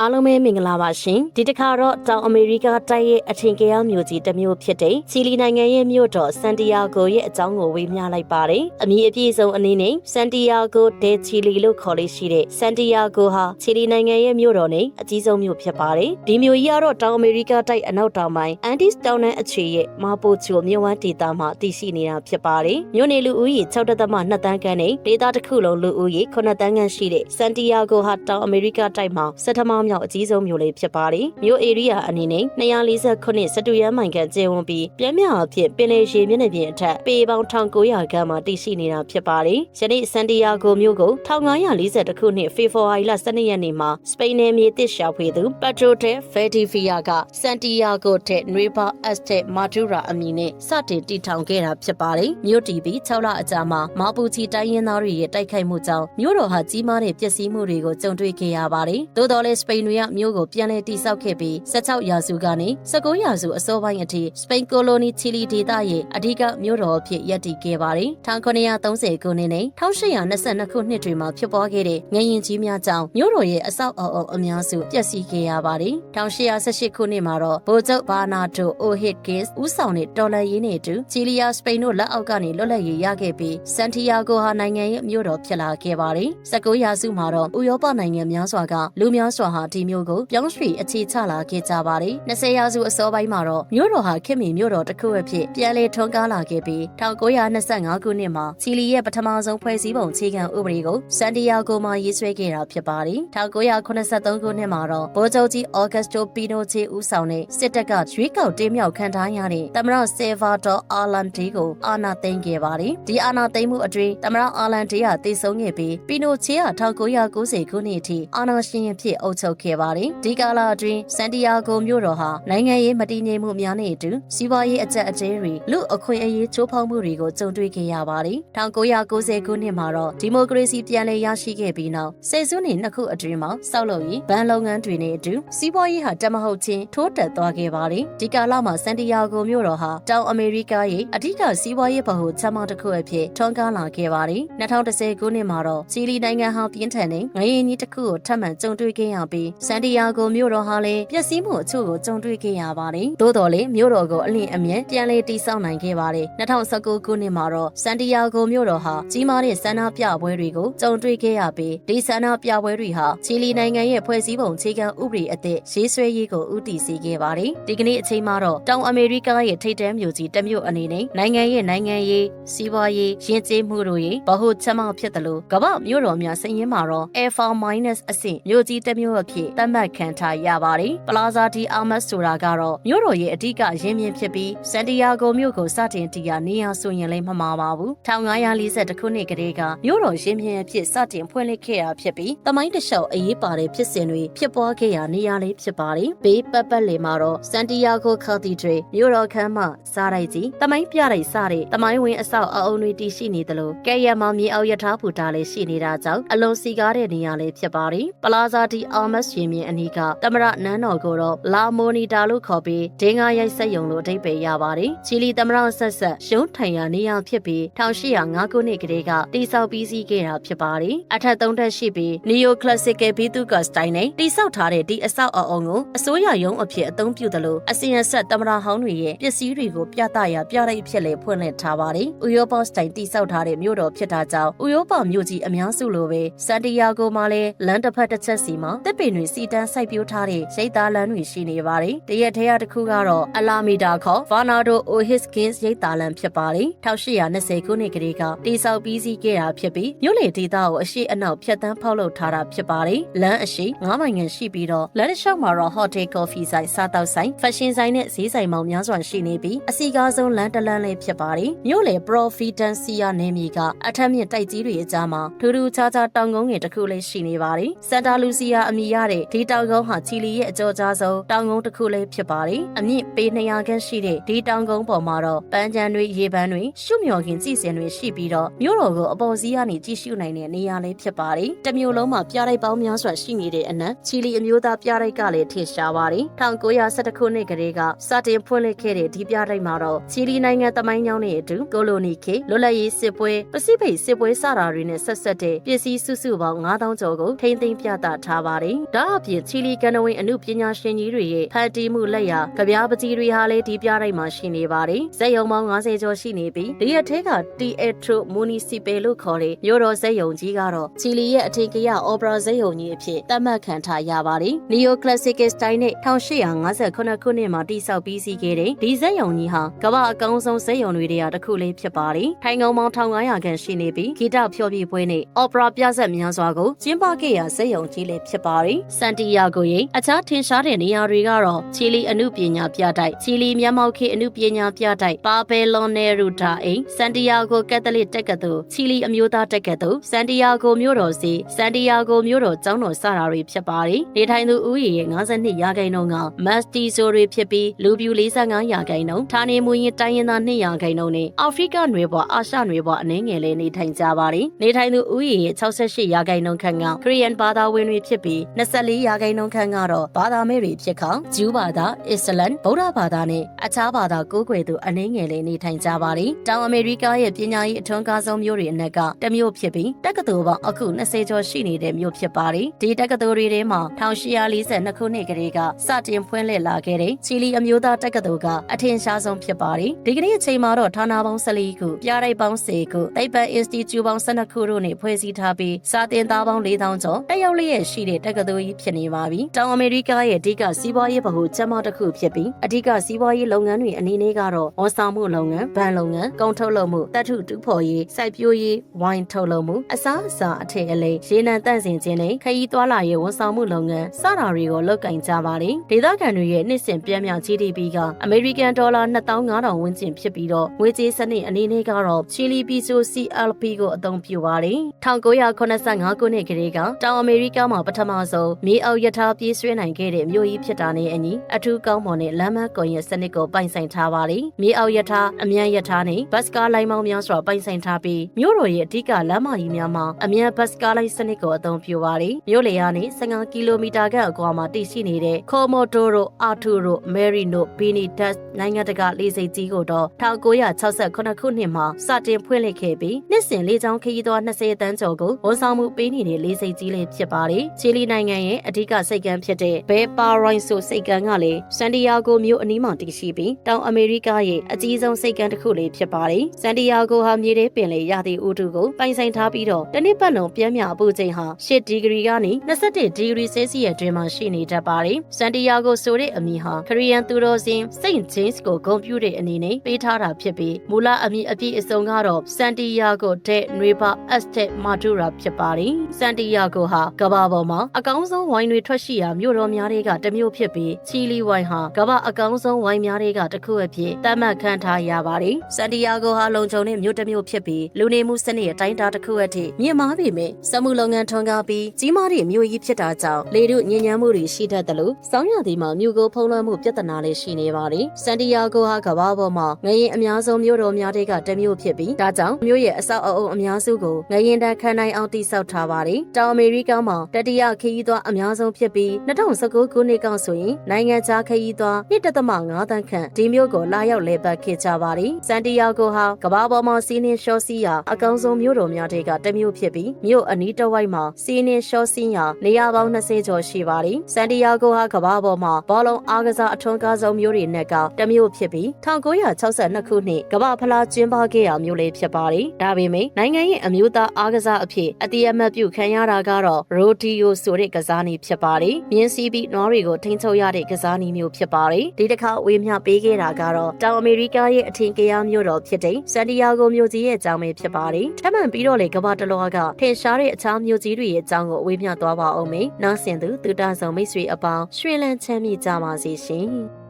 အားလုံးပဲမင်္ဂလာပါရှင်ဒီတစ်ခါတော့တောင်အမေရိကတိုက်ရဲ့အထင်ကရမြို့ကြီးတစ်မြို့ဖြစ်တဲ့ချီလီနိုင်ငံရဲ့မြို့တော်ဆန်တီယာဂိုရဲ့အကြောင်းကိုဝေမျှလိုက်ပါတယ်အမည်အပြည့်စုံအနေနဲ့ဆန်တီယာဂိုဒဲချီလီလို့ခေါ်လေးရှိတဲ့ဆန်တီယာဂိုဟာချီလီနိုင်ငံရဲ့မြို့တော်နဲ့အကြီးဆုံးမြို့ဖြစ်ပါတယ်ဒီမြို့ကြီးကတော့တောင်အမေရိကတိုက်အနောက်တောင်ပိုင်းအန်ဒီစ်တောင်နန်းအခြေရဲ့မာပိုချိုမြို့ဝမ်းဒေသမှာတည်ရှိနေတာဖြစ်ပါတယ်မြို့နေလူဦးရေ6.2တန်းခန့်နဲ့ဒေသတစ်ခုလုံးလူဦးရေ9တန်းခန့်ရှိတဲ့ဆန်တီယာဂိုဟာတောင်အမေရိကတိုက်မှာစက်ထမမြောက်အကြီးဆုံးမြို့လေးဖြစ်ပါတယ်။မြို့ဧရိယာအနေနဲ့248စတူရန်မိုင်ခန့်ကျယ်ဝန်းပြီးပြင်းပြအဖြစ်ပင်လယ်ရေမျက်နှာပြင်အထက်ပေပေါင်း1900ခန့်မှာတည်ရှိနေတာဖြစ်ပါတယ်။ယနေ့ဆန်တီယာဂိုမြို့ကို1540ခုနှစ်ဖေဖော်ဝါရီလ12ရက်နေ့မှာစပိန်နယ်မြေတစ်ရှာဖွေသူပက်ထရိုတဲ့ဖယ်ဒီဖီယာကဆန်တီယာဂိုတဲ့နွေဘာအက်စတက်မာဒူရာအမည်နဲ့စတင်တည်ထောင်ခဲ့တာဖြစ်ပါတယ်။မြို့တည်ပြီး6လအကြာမှာမာပူချီတိုင်းရင်းသားတွေရဲ့တိုက်ခိုက်မှုကြောင့်မြို့တော်ဟာကြီးမားတဲ့ပျက်စီးမှုတွေကိုကြုံတွေ့ခဲ့ရပါတယ်။သို့တော်လည်းစပိန်တွေကမြို့ကိုပြန်လည်တည်ဆောက်ခဲ့ပြီး16ရာစုကနေ19ရာစုအစောပိုင်းအထိစပိန်ကိုလိုနီချီလီဒေသရဲ့အဓိကမြို့တော်အဖြစ်ရပ်တည်ခဲ့ပါတယ်။1930ခုနှစ်နဲ့1822ခုနှစ်တွေမှာဖြစ်ပွားခဲ့တဲ့ငရင်ကြီးများကြောင့်မြို့တော်ရဲ့အဆောက်အအုံအများစုပျက်စီးခဲ့ရပါတယ်။1818ခုနှစ်မှာတော့ဗိုလ်ချုပ်ဘာနာတိုအိုဟစ်ဂစ်ဦးဆောင်တဲ့တော်လန်ရေးနဲ့အတူချီလီယာစပိန်တို့လက်အောက်ကနေလွတ်လပ်ရေးရခဲ့ပြီးစန်တီယာဂိုဟာနိုင်ငံရဲ့မြို့တော်ဖြစ်လာခဲ့ပါတယ်။19ရာစုမှာတော့ဥရောပနိုင်ငံများစွာကလူများစွာဟာဒီမြို့ကိုပြောင်းရွှေ့အခြေချလာခဲ့ကြပါတယ်။20ရာစုအစောပိုင်းမှာတော့မြို့တော်ဟာခင်မီမြို့တော်တစ်ခုအဖြစ်ပြန်လည်ထွန်းကားလာခဲ့ပြီး1925ခုနှစ်မှာချီလီရဲ့ပထမဆုံးဖွဲ့စည်းပုံအခြေခံဥပဒေကိုစန်တီယာဂိုမှာရေးဆွဲခဲ့တာဖြစ်ပါတယ်။1983ခုနှစ်မှာတော့ဗိုလ်ချုပ်ကြီးအော်ဂတ်စတိုပီနိုချေဦးဆောင်တဲ့စစ်တပ်ကရွေးကောက်တင်မြှောက်ခံထားရတဲ့သမ္မတဆယ်ဗာတော်အာလန်ဒီကိုအာဏာသိမ်းခဲ့ပါတယ်။ဒီအာဏာသိမ်းမှုအတွင်းသမ္မတအာလန်ဒီကတည်ဆုံးခဲ့ပြီးပီနိုချေက1990ခုနှစ်အထိအာဏာရှင်အဖြစ်အုပ်ချုပ်ခဲ့ပါတယ်။ဒီကာလအတွင်းစန်တီယာဂိုမြို့တော်ဟာနိုင်ငံရေးမတည်ငြိမ်မှုများနဲ့အတူစီးပွားရေးအကျပ်အကျဲတွေလူအခွင့်အရေးချိုးဖောက်မှုတွေကိုကြုံတွေ့ခဲ့ရပါတယ်။1990ခုနှစ်မှာတော့ဒီမိုကရေစီပြန်လည်ရရှိခဲ့ပြီးနောက်ဆယ်စုနှစ်နှစ်ခုအတွင်းမှာစောက်လုပ်ရေးဗန်လုပ်ငန်းတွေနဲ့အတူစီးပွားရေးဟာတမဟုတ်ချင်းထိုးတက်သွားခဲ့ပါတယ်။ဒီကာလမှာစန်တီယာဂိုမြို့တော်ဟာတောင်အမေရိကရဲ့အဓိကစီးပွားရေးဗဟိုချက်မှောက်တစ်ခုအဖြစ်ထွန်းကားလာခဲ့ပါတယ်။2010ခုနှစ်မှာတော့ချီလီနိုင်ငံဟာပြင်းထန်တဲ့ငရေကြီးတစ်ခုကိုထပ်မံကြုံတွေ့ခဲ့ရပြီးစန်တီယာဂိုမြို့တော်ဟာလည်းပျက်စီးမှုအချို့ကိုကြုံတွေ့ခဲ့ရပါတယ်။သို့တော်လည်းမြို့တော်ကိုအလင်းအမြင်ပြန်လည်တည်ဆောက်နိုင်ခဲ့ပါတယ်။2019ခုနှစ်မှာတော့စန်တီယာဂိုမြို့တော်ဟာကြီးမားတဲ့ဆန္ဒပြပွဲတွေကိုကြုံတွေ့ခဲ့ရပြီးဒီဆန္ဒပြပွဲတွေဟာချီလီနိုင်ငံရဲ့ဖွဲ့စည်းပုံအခြေခံဥပဒေအသစ်ရေးဆွဲရေးကိုဦးတည်စေခဲ့ပါတယ်။ဒီကနေ့အချိန်မှာတော့တောင်အမေရိကရဲ့ထိပ်တန်းမြို့ကြီးတစ်မြို့အနေနဲ့နိုင်ငံရဲ့နိုင်ငံရေးစီးပွားရေးယဉ်ကျေးမှုတို့ရဲ့ဗဟုချက်မှောက်ဖြစ်တယ်လို့ကမ္ဘာမြို့တော်များစည်ရင်းမှာတော့ Alpha Minus အဆင့်မြို့ကြီးတစ်မြို့အဖြစ်သတ်မှတ်ခံထားရပါတယ်။ Plaza de Armas ဆိုတာကတော့မြို့တော်ရဲ့အဓိကရင်းမြစ်ဖြစ်ပြီးစန်တီယာဂိုမြို့ကိုစတင်တည်ရနေရဆိုရင်လည်းမမှားပါဘူး1540ခုနှစ်ကတည်းကမြို့တော်ရင်းမြစ်အဖြစ်စတင်ဖွင့်လှစ်ခဲ့တာဖြစ်ပြီးတမိုင်းတစ်လျှောက်အရေးပါတဲ့ဖြစ်စဉ်တွေဖြစ်ပွားခဲ့ရနေရလေးဖြစ်ပါတယ်။ဘေးပတ်ပတ်လည်မှာတော့စန်တီယာဂိုကာတီဒရီမြို့တော်ခမ်းမစားရိုက်ကြီးတမိုင်းပြရိုက်စတဲ့တမိုင်းဝင်အဆောက်အအုံတွေတည်ရှိနေသလိုကဲရမမြေအောက်ရထားဘူတာလည်းရှိနေတာကြောင့်အလွန်စီကားတဲ့နေရာလေးဖြစ်ပါတယ်။ပလာဇာဒီအာမတ်ရင်မြင်အနီးကတမရနန်းတော်ကိုတော့လာမိုနီတာလို့ခေါ်ပြီးဒင်းကားရိုက်ဆက်ယုံလို့အဓိပ္ပာယ်ရပါတယ်။ချီလီတမရဆက်ဆက်ရုံးထိုင်ရာနေရာဖြစ်ပြီး1805ခုနှစ်ကလေးကတိစောက်ပြီးစီးခဲ့တာဖြစ်ပါတယ်။အထက်သုံးထပ်ရှိပြီး Neo Classical ဘီသူကစတိုင်နဲ့တိစောက်ထားတဲ့ဒီအဆောက်အအုံကိုအစိုးရရုံးအဖြစ်အသုံးပြုတယ်လို့အစီရင်ဆက်တမရဟောင်းတွေရဲ့ပစ္စည်းတွေကိုပြသရာပြလိုက်ဖြစ်လေဖွင့်လှစ်ထားပါတယ်။ဥရောပစတိုင်တိစောက်ထားတဲ့မြို့တော်ဖြစ်တာကြောင့်ဥရောပမြို့ကြီးအများစုလိုပဲစန်တီယာဂိုမှာလည်းလမ်းတစ်ဖက်တစ်ချက်စီမှာတစ်ပင်တွေစီတန်းစိုက်ပျိုးထားတဲ့ရိတ်သားလမ်းတွေရှိနေပါတယ်။တရက်ထဲရတစ်ခုကတော့အလာမီတာခေါ်ဗာနာဒိုအိုဟစ်ကင်းရိတ်သားလမ်းဖြစ်ပါတယ်။1820ခုနှစ်ကလေးကတိစောက်ပြီးစီးခဲ့တာဖြစ်ပြီးမြို့လေဒေသကိုအရှိအနောက်ဖြတ်တန်းဖောက်လုပ်ထားတာဖြစ်ပါတယ်။လမ်းအရှိ9မိုင်ငန်ရှိပြီးတော့လမ်းတစ်လျှောက်မှာတော့ hotel coffee ဆိုင်စားတောက်ဆိုင် fashion ဆိုင်နဲ့ဈေးဆိုင်ပေါင်းများစွာရှိနေပြီးအစီကားဆုံးလမ်းတစ်လမ်းလေးဖြစ်ပါတယ်။မြို့လေ Providencia နယ်မြေကအထက်မြင့်တိုက်ကြီးတွေအကြားမှာထူးထူးခြားခြားတောင်ကုန်းငယ်တစ်ခုလေးရှိနေပါတယ်။ Santa Lucia အမည်ရတဲ့ဒီတောင်ကုန်းဟာချီလီရဲ့အကျော်ကြားဆုံးတောင်ကုန်းတစ်ခုလေးဖြစ်ပါတယ်။အမြင့်ပေ200ခန့်ရှိတဲ့ဒီတောင်ကုန်းပေါ်မှာတော့ပန်းချံတွေရေပန်းတွေရှုမြော်ခင်ကြည်စင်တွေရှိပြီးတော့မြို့တော်ကိုအပေါ်စီးကနေကြည့်ရှုနိုင်တဲ့နေရာလေးဖြစ်ပါတယ်။တစ်မြို့လုံးမှာပြတိုက်ပေါင်းများစွာရှိနေတဲ့အနက်ချီလီအမျိုးသားပြတိုက်ကလည်းထင်ရှားပါတယ်။1911ခုနှစ်ကလေးကစတင်ဖွင့်လှစ်ခဲ့တဲ့ဒီပြတိုက်မှာတော့ချီလီနိုင်ငံတမိုင်းကြောင်းနဲ့အတူကိုလိုနီခေလွတ်လပ်ရေးစစ်ပွဲပစိဖိတ်စစ်ပွဲစတာတွေနဲ့ဆက်ဆက်တဲ့ပစ္စည်းစုစုပေါင်း9000ကျော်ကိုထိန်းသိမ်းပြသထားပါတယ်။ဒါအပြင်ချီလီကန်နဝင်းအမှုပညာရှင်ကြီးတွေရဲ့ဖန်တီးမှုလက်ရာကြပြားပကြီးတွေဟာလည်းဒီပြတိုက်မှာရှိနေပါတယ်။ဇက်ယုံပေါင်း90ကျော်ရှိနေပြီးဒီရက်ထဲက Teatro Municipal လို့ခေါ်တဲ့မြို့တော်ဇက်ယုံကြီးကတော့ချီလီရဲ့အထင်ကရ Opera ဇက်ယုံကြီးအဖြစ်သတ်မှတ်ခံထားရပါတယ်။ Neo Classical Style နဲ့1858ခုနှစ်မှာတည်ဆောက်ပြီးစီးခဲ့တဲ့ဒီဇက်ယုံကြီးဟာကမ္ဘာအကောင်းဆုံးဇက်ယုံတွေထဲကတစ်ခုလေးဖြစ်ပါတယ်။ထိုင်ကုန်ပေါင်း1500ခန့်ရှိနေပြီးဂီတဖျော်ဖြေပွဲနဲ့ Opera ပြဆက်များစွာကိုကျင်းပခဲ့ရာဇက်ယုံကြီးလေးဖြစ်ပါတယ်။စန်တီယာဂိုရဲ့အခြားထင်ရှားတဲ့နေရာတွေကတော့ချီလီအမှုပညာပြတိုက်ချီလီမျက်မှောက်ခေအမှုပညာပြတိုက်ပါဘယ်လွန်နယ်ရူတာအိမ်စန်တီယာဂိုကက်သလစ်တက္ကသိုလ်ချီလီအမျိုးသားတက္ကသိုလ်စန်တီယာဂိုမြို့တော်စီစန်တီယာဂိုမြို့တော်ကျောင်းတော်စတာတွေဖြစ်ပါတယ်။နေထိုင်သူဦးရေရဲ့52ရာခိုင်နှုန်းကမတ်တီဆိုတွေဖြစ်ပြီးလူပြူ45ရာခိုင်နှုန်းဌာနေမူရင်တိုင်းရင်းသား2ရာခိုင်နှုန်းနဲ့အာဖရိကနွယ်ဘွာအာရှနွယ်ဘွာအနည်းငယ်လေးနေထိုင်ကြပါတယ်။နေထိုင်သူဦးရေရဲ့68ရာခိုင်နှုန်းခန့်ကခရီးယန်ဘာသာဝင်တွေဖြစ်ပြီး24ရာခိုင်နှုန်းခန့်ကတော့ဘာသာမဲ့တွေဖြစ်ခေါဂျူးဘာသာအစ္စလမ်ဗုဒ္ဓဘာသာနဲ့အခြားဘာသာကိုးကွယ်သူအနည်းငယ်လေးနေထိုင်ကြပါတယ်။တောင်အမေရိကရဲ့ပညာရေးအထွန်းကားဆုံးမြို့တွေအနက်ကတစ်မြို့ဖြစ်ပြီးတက္ကသိုလ်ပေါင်းအခု20ကျော်ရှိနေတဲ့မြို့ဖြစ်ပါတယ်။ဒီတက္ကသိုလ်တွေထဲမှာ1842ခုနှစ်ကလေးကစတင်ဖွင့်လှစ်လာခဲ့တဲ့ချီလီအမျိုးသားတက္ကသိုလ်ကအထင်ရှားဆုံးဖြစ်ပါတယ်။ဒီကနေ့အချိန်မှာတော့ဌာနပေါင်း14ခုပြားတိုက်ပေါင်း10ခုသိပ္ပံ Institute ပေါင်း12ခုတို့နဲ့ဖွဲ့စည်းထားပြီးစာသင်သားပေါင်း4000ကျော်တက်ရောက်လျက်ရှိတဲ့တက္ကသိုလ်ကြီးဖြစ်နေပါပြီ။တောင်အမေရိကရဲ့အဓိကစီးပွားရေးဗဟိုချက်မတစ်ခုဖြစ်ပြီးအဓိကစီးပွားရေးလုပ်ငန်းတွေအနေနဲ့ကတော့ဝန်ဆောင်မှုလုပ်ငန်း၊ဗန်လုပ်ငန်း၊ကုန်ထုတ်လုပ်မှု၊တပ်ထုတူဖော်ရေး၊စိုက်ပျိုးရေး၊ဝိုင်းထုတ်လုပ်မှုအစားအစာအထည်အလိမ်ရေနံတန့်စင်ခြင်းနဲ့ခရီးသွားလာရေးဝန်ဆောင်မှုလုပ်ငန်းစတာတွေကိုလုပ်ကင်ကြပါတယ်။ဒေသခံတွေရဲ့နှစ်စဉ်ပြည့်မြောက် GDP ကအမေရိကန်ဒေါ်လာ2500ဝန်းကျင်ဖြစ်ပြီးတော့ငွေကြေးစနစ်အနေနဲ့ကတော့ချီလီပီဆို CLP ကိုအသုံးပြုပါတယ်။1985ခုနှစ်ကလေးကတောင်အမေရိကမှာပထမဆုံးမြေအောက်ယထာပြေးဆွဲနိုင်ခဲ့တဲ့မြို့ကြီးဖြစ်တာနဲ့အညီအထူးကောင်းမွန်တဲ့လမ်းမကွန်ရက်စနစ်ကိုပိုင်ဆိုင်ထားပါတယ်။မြေအောက်ယထာအမြန်ယထာနဲ့ဘတ်စကားလိုင်းမောင်းများစွာပိုင်ဆိုင်ထားပြီးမြို့တော်ရဲ့အဓိကလမ်းမကြီးများမှာအမြန်ဘတ်စကားလိုင်းစနစ်ကိုအသုံးပြုပါတယ်။မြို့လေယာဉ်နဲ့15ကီလိုမီတာခန့်အကွာမှာတည်ရှိနေတဲ့ခေါ်မိုတိုရိုအာထူရိုမယ်ရီနိုဘီနီဒတ်နိုင်ငံတကာလေဆိပ်ကြီးကိုတော့1968ခုနှစ်မှာစတင်ဖွင့်လှစ်ခဲ့ပြီးနှစ်စဉ်လေကြောင်းခရီးသွား20တန်းကျော်ကိုဝန်ဆောင်မှုပေးနေတဲ့လေဆိပ်ကြီးလေးဖြစ်ပါတယ်။ချီလီနိုင်ငံရဲ့အဓိကစိတ်ကမ်းဖြစ်တဲ့ဘဲပါရိုင်းဆိုစိတ်ကမ်းကလည်းဆန်တီယာဂိုမြို့အနီးမှာတည်ရှိပြီးတောင်အမေရိကရဲ့အကြီးဆုံးစိတ်ကမ်းတစ်ခုလေးဖြစ်ပါတယ်။ဆန်တီယာဂိုဟာမြေထဲပင်လေရာသီဥတုကိုပိုင်ဆိုင်ထားပြီးတော့တစ်နှစ်ပတ်လုံးပြင်းပြအပူချိန်ဟာ10ဒီဂရီကနေ21ဒီဂရီဆဲစီယပ်တွင်မှာရှိနေတတ်ပါတယ်။ဆန်တီယာဂိုဆိုတဲ့အမည်ဟာခရီးယန်သူတော်စင်စိန့်ဂျိမ်းစ်ကိုဂုဏ်ပြုတဲ့အနေနဲ့ပေးထားတာဖြစ်ပြီးမူလအမည်အပြည့်အစုံကတော့စန်တီယာဂိုဒဲနွေပါအက်စတက်မာဒူရာဖြစ်ပါတယ်။စန်တီယာဂိုဟာကမ္ဘာပေါ်မှာအကောင်းဆုံးဝိုင်းတွေထွက်ရှိရာမြို့တော်များတွေကတစ်မြို့ဖြစ်ပြီးချီလီဝိုင်းဟာကမ္ဘာအကောင်းဆုံးဝိုင်းများတွေကတစ်ခုအဖြစ်သတ်မှတ်ခံထားရပါတယ်။စန်တီယာဂိုဟာလုံခြုံတဲ့မြို့တစ်မြို့ဖြစ်ပြီးလူနေမှုစနစ်အတိုင်းအတာတစ်ခုအထိမြင့်မားပေမဲ့စက်မှုလုပ်ငန်းထွန်းကားပြီးကြီးမားတဲ့မြို့ကြီးဖြစ်တာကြောင့်လေထုညဉ့်ညမ်းမှုတွေရှိတတ်တယ်လို့စောင်းရသည်မှာမြို့ကိုဖုံးလွှမ်းမှုပြဿနာလည်းရှိနေပါတယ်။စန်တီယာဂိုဟာကမ္ဘာပေါ်မှာငရင်အများဆုံးမြို့တော်များတွေကတစ်မြို့ဖြစ်ပြီးဒါကြောင့်မြို့ရဲ့အဆောက်အအုံအများစုကိုငရင်တန်းခံနိုင်အောင်တည်ဆောက်ထားပါတယ်။တောင်အမေရိကမှာတတိယခရီးသွားအများဆုံးဖြစ်ပြီး2019ခုနှစ်ကဆိုရင်နိုင်ငံခြားခရီးသွား1.5တန်းခန့်ဒီမြို့ကိုလာရောက်လည်ပတ်ခဲ့ကြပါတယ်။စန်တီယာဂိုဟာကမ္ဘာပေါ်မှာစီးနှင်းရှော့စီးရာအကောင်းဆုံးမြို့တော်များတွေကတစ်မြို့ဖြစ်ပြီးမြို့အနီးတစ်ဝိုက်မှာစီးနှင်းရှော့စီးရာနေရာပေါင်း20ကျော်ရှိပါတယ်။စန်တီယာဂိုဟာကမ္ဘာပေါ်မှာဘောလုံးအားကစားအထွန်းကားဆုံးမြို့တွေနဲ့ကတစ်မြို့ဖြစ်ပြီး1962ခုနှစ်ကမ္ဘာဖလားကျင်းပခဲ့ရာမြို့လေးဖြစ်ပါတယ်။ဒါပေမဲ့နိုင်ငံရဲ့အမျိုးသားအားကစားအဖြစ်အတိအမှတ်ပြုခံရတာကတော့ရိုဒီယိုဆိုတဲ့ကစားနည်းဖြစ်ပါတယ်။မြင်းစီးပြီးနွားတွေကိုထိန်းချုပ်ရတဲ့ကစားနည်းမျိုးဖြစ်ပါတယ်။ဒီတစ်ခါဝေမျှပေးခဲ့တာကတော့တောင်အမေရိကရဲ့အထင်ကရမြို့တော်ဖြစ်တဲ့ဆန်တီယာဂိုမြို့ကြီးရဲ့အကြောင်းပဲဖြစ်ပါတယ်။ထပ်မံပြီးတော့လေကမ္ဘာတလွှားကထင်ရှားတဲ့အခြားမြို့ကြီးတွေရဲ့အကြောင်းကိုဝေမျှသွားပါအောင်မေ။နောက်ဆင်သူတူတာဆောင်မိတ်ဆွေအပေါင်းရွှင်လန်းချမ်းမြေ့ကြပါစေရှင်။